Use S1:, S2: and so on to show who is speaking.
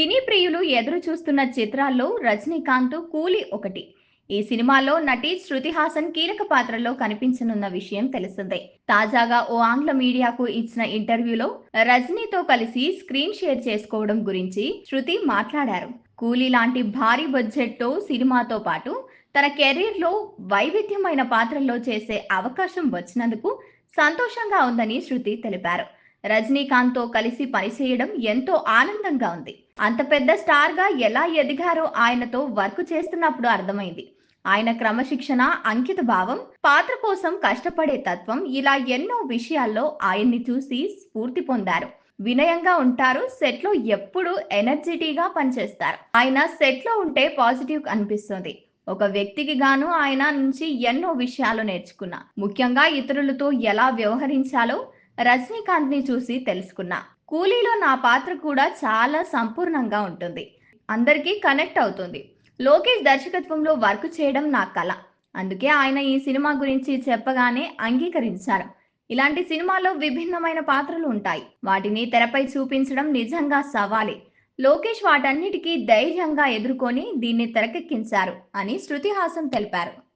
S1: సినీ ప్రియులు ఎదురు చూస్తున్న చిత్రాల్లో రజనీకాంత్ కూలీ ఒకటి. ఈ సినిమాలో నటి శృతి హాసన్ కీలక పాత్రలో కనిపించనున్న విషయం తెలిసిందే. తాజాగా ఓ ఆంగ్ల మీడియాకు ఇచ్చిన ఇంటర్వ్యూలో రజనీతో కలిసి స్క్రీన్ షేర్ చేసుకోవడం గురించి శృతి మాట్లాడారు. కూలీ లాంటి భారీ బడ్జెట్తో సినిమాతో పాటు తన కెరీర్లో వైవిధ్యమైన పాత్రల్లో చేసే అవకాశం వచ్చినందుకు సంతోషంగా ఉందని శృతి తెలిపారు. రజనీకాంత్తో కలిసి పనిచేయడం ఎంతో ఆనందంగా ఉంది. అంత పెద్ద స్టార్గా ఎలా ఎదిగారో ఆయనతో వర్క్ చేస్తున్నప్పుడు అర్థమైంది. ఆయన క్రమశిక్షణ అంకిత భావం పాత్ర కోసం కష్టపడే తత్వం ఇలా ఎన్నో విషయాల్లో ఆయన్ని చూసి స్ఫూర్తి పొందారు. వినయంగా ఉంటారు సెట్లో ఎప్పుడు ఎనర్జెటీగా పనిచేస్తారు. ఆయన సెట్లో ఉంటే పాజిటివ్ అనిపిస్తుంది. ఒక వ్యక్తికి గాను ఆయన నుంచి ఎన్నో విషయాలు నేర్చుకున్నా. ముఖ్యంగా ఇతరులతో ఎలా వ్యవహరించాలో రజనీకాంత్ని చూసి తెలుసుకున్నా. కూలీలో నా పాత్ర కూడా చాలా సంపూర్ణంగా ఉంటుంది. అందరికీ కనెక్ట్ అవుతుంది. లోకేష్ దర్శకత్వంలో వర్క్ చేయడం నా కళ అందుకే ఆయన ఈ సినిమా గురించి చెప్పగానే అంగీకరించారు. ఇలాంటి సినిమాలో విభిన్నమైన పాత్రలు ఉంటాయి. వాటిని తెరపై చూపించడం నిజంగా సవాలే. లోకేష్ వాటన్నిటికీ ధైర్యంగా ఎదుర్కొని దీన్ని తెరకెక్కించారు అని శృతి తెలిపారు.